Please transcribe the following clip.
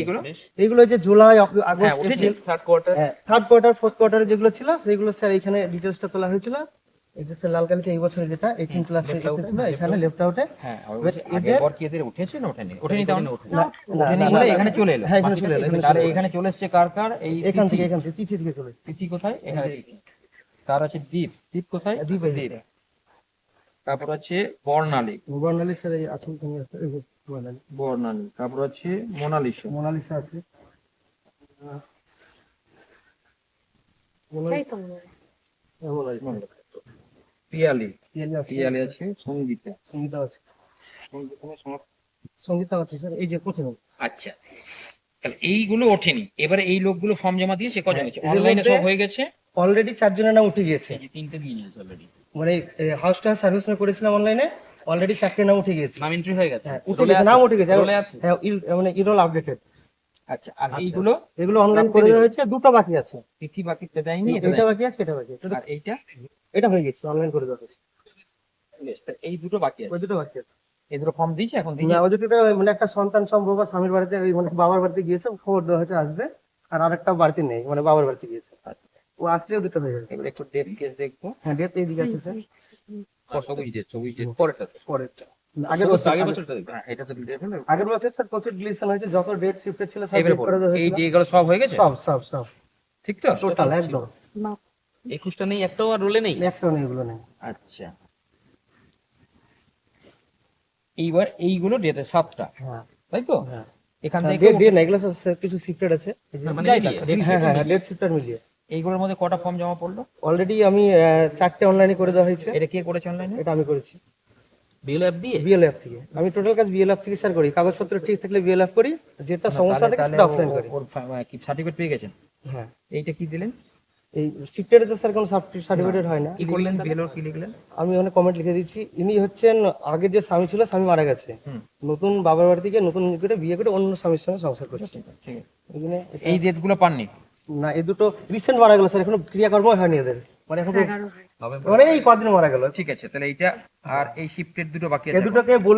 এইগুলো? এইগুলো যে জুলাই হ্যাঁ August April. Third quarter third quarter fourth quarter যেগুলো ছিল সেগুলো স্যার এখানে ডিটেলসটা তোলা হয়েছিল। এই যে স্যার লাল কালিতে এই বছর যেটা এইটিন ক্লাসে left out এ, এসেছিল হ্যাঁ, এখানে লেফট আউটে হ্যাঁ আগের কি এদের উঠেছে না ওঠেনি ওঠেনি তাহলে ওঠেনি বলে এখানে চলে এলো। হ্যাঁ এখানে চলে এলো তাহলে এখানে চলে এসছে কার কার? এই এখান থেকে তিথি। এখান থেকে তিথি থেকে চলে তিথি কোথায়? এখানে তিথি। তার আছে? দ্বীপ দ্বীপ কোথায়? দ্বীপ এই তারপর আছে বর্ণালী। বর্ণালী স্যার এই আছে এখানে আছে, এই যে বর্ণালী তারপর আছে মোনালিসা। মোনালিসা আছে। মোনালি- হ্যাঁ, মোনালিসা। পিয়ালি। পিয়ালি আছে, সঙ্গীতা। সঙ্গীতা আছে। সঙ্গীতা আছে স্যার। এই যে প্রথমে। আচ্ছা। তাহলে এইগুলো ওঠেনি। এবারে এই লোকগুলো ফর্ম জমা দিয়েছে কজন হ্যাঁ, অনলাইনে সব হয়ে গেছে? অলরেডি চারজনের নাম উঠে গিয়েছে। তিনটে দিয়ে নিয়েছে অলরেডি মানে হাউস টু হাউস সার্ভিস করেছিলাম অনলাইনে অলরেডি চারটে নাম উঠে গিয়েছে। নাম এন্ট্রি হয়ে গেছে। হ্যাঁ, উঠে গেছে নাম উঠে গেছে হ্যাঁ মানে ইরোল আপডেটেড আচ্ছা আর এইগুলো? এগুলো অনলাইন করে দেওয়া হয়েছে দুটো বাকি আছে। তিথি দেয়নি এটা এটা দেয়নি। বাকি আছে এটা বাকি আছে। আর এইটা? এটা হয়ে গেছে অনলাইন করে দেওয়া হয়েছে। এই দুটো বাকি আছে। ওই দুটো বাকি আছে। এই দুটো ফর্ম দিয়েছে এখন দিয়েছে? না ওই দুটো মানে একটা সন্তান সম্ভব বা স্বামীর বাড়িতে ওই মানে বাবার বাড়িতে গিয়েছে খবর দেওয়া হয়েছে আসবে। আর আরেকটা বাড়িতে নেই মানে বাবার বাড়িতে গিয়েছে। ও আসলেও দুটো হয়ে যাবে এবার একটু ডেট কেস দেখব। হ্যাঁ ডেট এইদিকে আছে স্যার ও, সবুজ ডেট সবুজ ডেট পরেরটা পরেরটা আগের বছর আগের বছরটা হ্যাঁ এটা তো আগের বছর স্যার প্রচুর ডিলিশন হয়েছে যত ডেট শিফটেড ছিল সব এবারে delete করে দেওয়া বলো, এই হয়েছিল যেগুলো সব হয়ে গেছে সব সব সব ঠিক তো টোটাল একদম একুশটা নেই একটাও আর রোলে নেই একটাও নেই এগুলো নেই আচ্ছা এইবার এইগুলো ডেটে সাতটা হ্যাঁ তাই তো হ্যাঁ এখান থেকে ডেট এগুলো কিছু শিফটেড আছে মানে হ্যাঁ হ্যাঁ ডেট শিফটার মিলিয়ে এইগুলোর মধ্যে কটা ফর্ম জমা পড়ল? অলরেডি আমি চারটে অনলাইনে করে দেওয়া হয়েছে। এটা কে করেছে অনলাইনে এটা আমি করেছি। অ্যাপ দিয়ে? বিএলএফ থেকে। আমি টোটাল কাজ বিএলএফ থেকে স্যার করি। কাগজপত্র ঠিক থাকলে বিএলএফ করি যেটা সমস্যা থাকে সেটা অফলাইন করি। ওর কি সার্টিফিকেট পেয়ে গেছেন? হ্যাঁ। এইটা কি দিলেন? এই শিফটেড তো স্যার কোনো সার্টিফিকেট হয় না। কি করলেন? বিএলওর কি লিখলেন? আমি ওখানে কমেন্ট লিখে দিচ্ছি ইনি হচ্ছেন আগে যে স্বামী ছিল স্বামী মারা গেছে। নতুন বাবার বাড়ি থেকে নতুন করে বিয়ে করে অন্য স্বামীর সঙ্গে সংসার করছে। এটা- এই ডেটগুলো পাননি? না এই দুটো রিসেন্ট মারা গেল স্যার এখনও ক্রিয়াকর্ম হয়নি এদের। মানে এখন মানে এই কদিন মারা গেল। ঠিক আছে তাহলে এইটা আর এই শিফটের দুটো বাকি এই দুটোকে বল